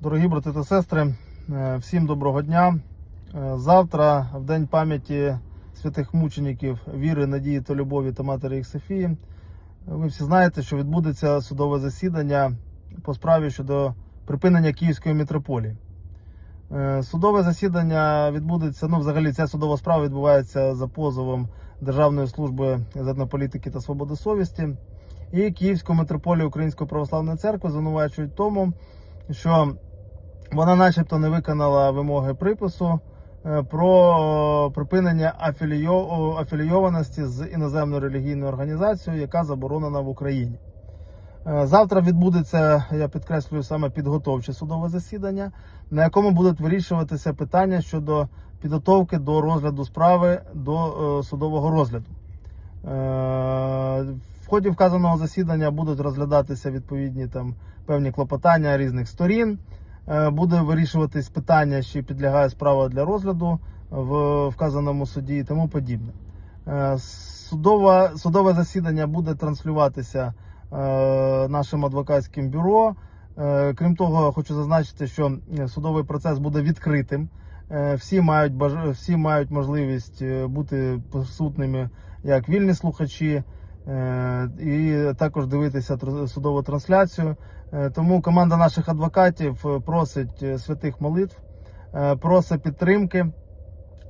Дорогі брати та сестри, е, всім доброго дня. Е, Завтра, в день пам'яті святих мучеників віри, надії та любові та матері їх Софії, ви всі знаєте, що відбудеться судове засідання по справі щодо припинення Київської митрополії. Е, Судове засідання відбудеться. Ну, взагалі, ця судова справа відбувається за позовом Державної служби з та свободи совісті. І Київську митрополію Української православної церкви звинувачують тому, що вона, начебто, не виконала вимоги припису е, про припинення афілійованості з іноземною релігійною організацією, яка заборонена в Україні. Е, Завтра відбудеться, я підкреслюю, саме підготовче судове засідання, на якому будуть вирішуватися питання щодо підготовки до розгляду справи до е, судового розгляду. В ході вказаного засідання будуть розглядатися відповідні там певні клопотання різних сторін. Е, Буде вирішуватись питання, чи підлягає справа для розгляду в вказаному суді і тому подібне. Е, Судове, судове засідання буде транслюватися е, нашим адвокатським бюро. Крім того, хочу зазначити, що судовий процес буде відкритим. Всі мають всі мають можливість бути присутніми як вільні слухачі, і також дивитися судову трансляцію. Е, Тому команда наших адвокатів е, просить е, святих молитв, е, просить підтримки.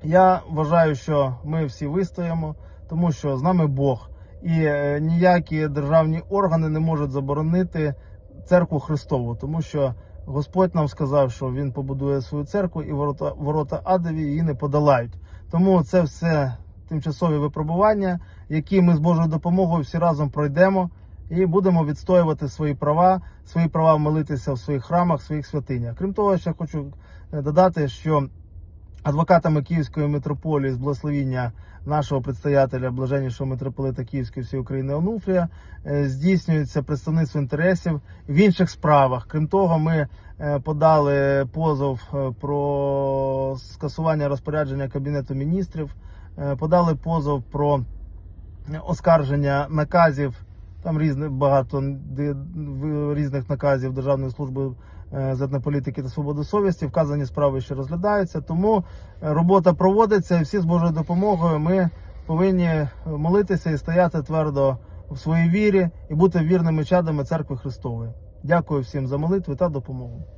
Я вважаю, що ми всі вистоїмо, тому що з нами Бог, і е, ніякі державні органи не можуть заборонити церкву Христову, тому що Господь нам сказав, що Він побудує свою церкву, і ворота, ворота адові її не подолають. Тому це все тимчасові випробування, які ми з Божою допомогою всі разом пройдемо і будемо відстоювати свої права, свої права молитися в своїх храмах, в своїх святинях. Крім того, ще хочу е, додати, що адвокатами Київської митрополії з благословіння нашого предстоятеля, блаженнішого митрополита Київської всієї України Онуфрія, е, здійснюється представництво інтересів в інших справах. Крім того, ми е, подали позов про скасування розпорядження Кабінету міністрів, подали позов про оскарження наказів. Там різне багато різних наказів Державної служби е, з етнополітики та свободи совісті. Вказані справи ще розглядаються. Тому е, робота проводиться, і всі з Божою допомогою ми повинні молитися і стояти твердо в своїй вірі і бути вірними чадами церкви Христової. Дякую всім за молитви та допомогу.